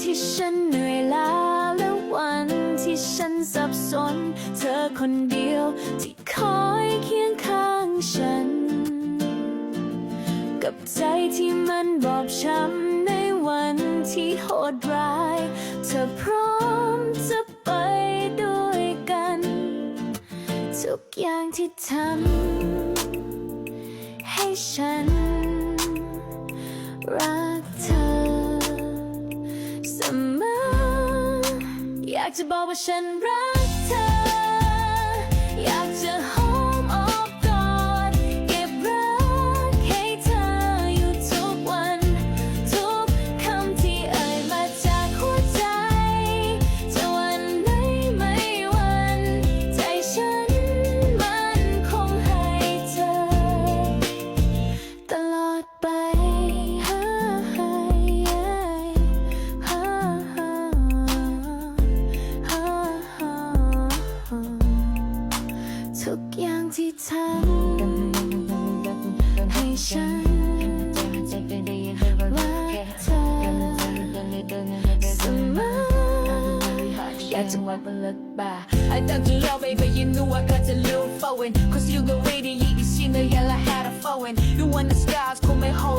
ที่ฉันเหนื่อยล้าและวันที่ฉันสับสน เธอคนเดียวที่คอยเคียงข้างฉัน กับใจที่มันบอบช้ำในวันที่โหดร้าย เธอพร้อมจะไปด้วยกัน ทุกอย่างที่ทำให้ฉันรัก อยากจะบอกว่าฉันรัก ทุกอย่างที่ทำให้ฉันรักเธอเสมอ อยากจะวัดบนเลิกบ่า I thought you love baby you knew I got a little flowing Cause you got ready you can see the yellow had a flowing You want the scars call me whole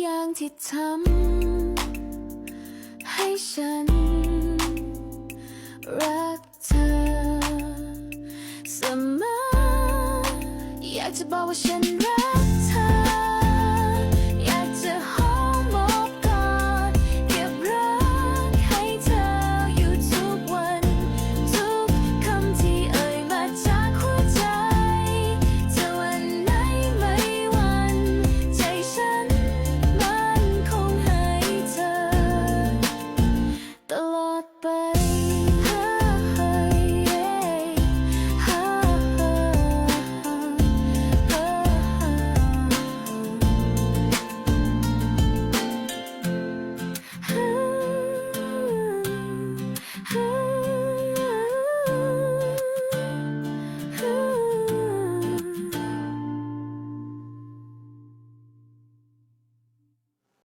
อย่างที่ทำให้ฉัน รักเธอเสมออยากจะบอกว่าฉันรัก